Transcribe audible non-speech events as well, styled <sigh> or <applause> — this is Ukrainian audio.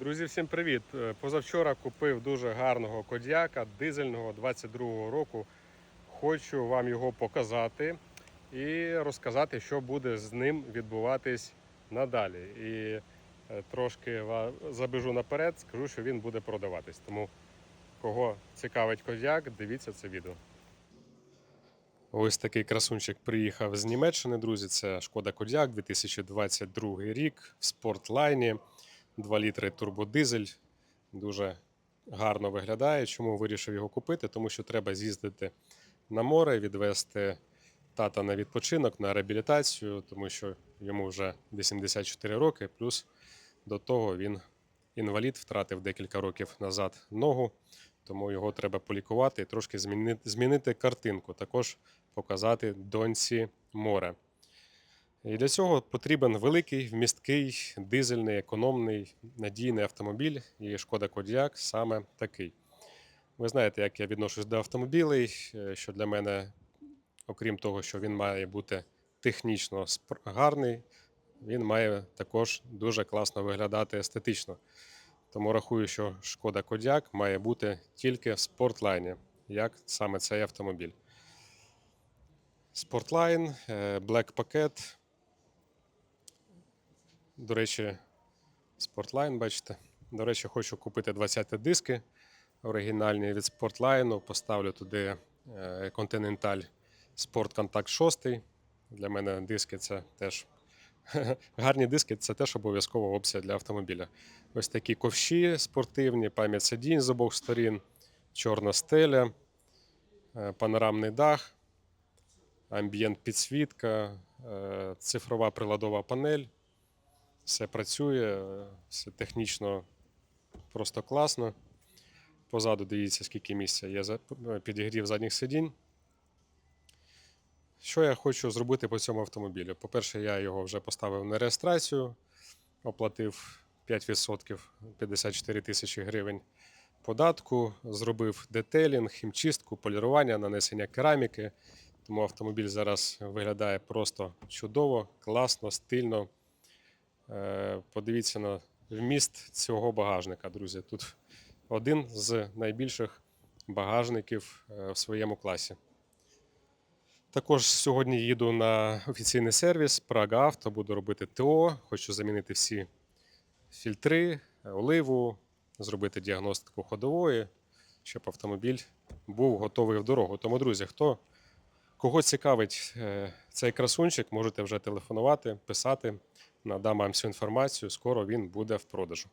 Друзі, всім привіт! Е, Позавчора купив дуже гарного кодяка дизельного 22-го року. Хочу вам його показати і розказати, що буде з ним відбуватись надалі. І е, трошки забіжу наперед, скажу, що він буде продаватись. Тому кого цікавить кодяк, дивіться це відео. Ось такий красунчик приїхав з Німеччини, друзі. Це Шкода Кодяк 2022 рік в спортлайні. 2 літри турбодизель. Дуже гарно виглядає. Чому вирішив його купити? Тому що треба з'їздити на море, відвести тата на відпочинок, на реабілітацію, тому що йому вже 84 роки, плюс до того він інвалід, втратив декілька років назад ногу, тому його треба полікувати і трошки змінити, змінити картинку, також показати доньці море. І для цього потрібен великий, вмісткий, дизельний, економний, надійний автомобіль. І шкода Кодіак саме такий. Ви знаєте, як я відношусь до автомобілей, е, що для мене, окрім того, що він має бути технічно гарний, він має також дуже класно виглядати естетично. Тому рахую, що шкода Кодіак має бути тільки в спортлайні, як саме цей автомобіль. Спортлайн, Black Packet. До речі, Sportline, бачите. До речі, хочу купити 20 диски оригінальні від Sportline. Поставлю туди е, Continental Sport Contact 6. Для мене диски це теж <laughs> гарні диски це теж обов'язкова опція для автомобіля. Ось такі ковші спортивні, пам'ять сидінь з обох сторін, чорна стеля, е, панорамний дах, амбієнт підсвітка, е, цифрова приладова панель. Все працює, все технічно просто класно. Позаду дивіться, скільки місця є е, підігрів задніх сидінь. Що я хочу зробити по цьому автомобілю? По-перше, я його вже поставив на реєстрацію, оплатив 5%, 54 тисячі гривень податку, зробив детелінг, хімчистку, полірування, нанесення кераміки. Тому автомобіль зараз виглядає просто чудово, класно, стильно. Е, Подивіться на вміст цього багажника, друзі. Тут один з найбільших багажників е, в своєму класі. Також сьогодні їду на офіційний сервіс Praga Авто, буду робити ТО. Хочу замінити всі фільтри, оливу, зробити діагностику ходової, щоб автомобіль був готовий в дорогу. Тому, друзі, хто Кого цікавить е, цей красунчик, можете вже телефонувати, писати. Надам вам всю інформацію. Скоро він буде в продажу.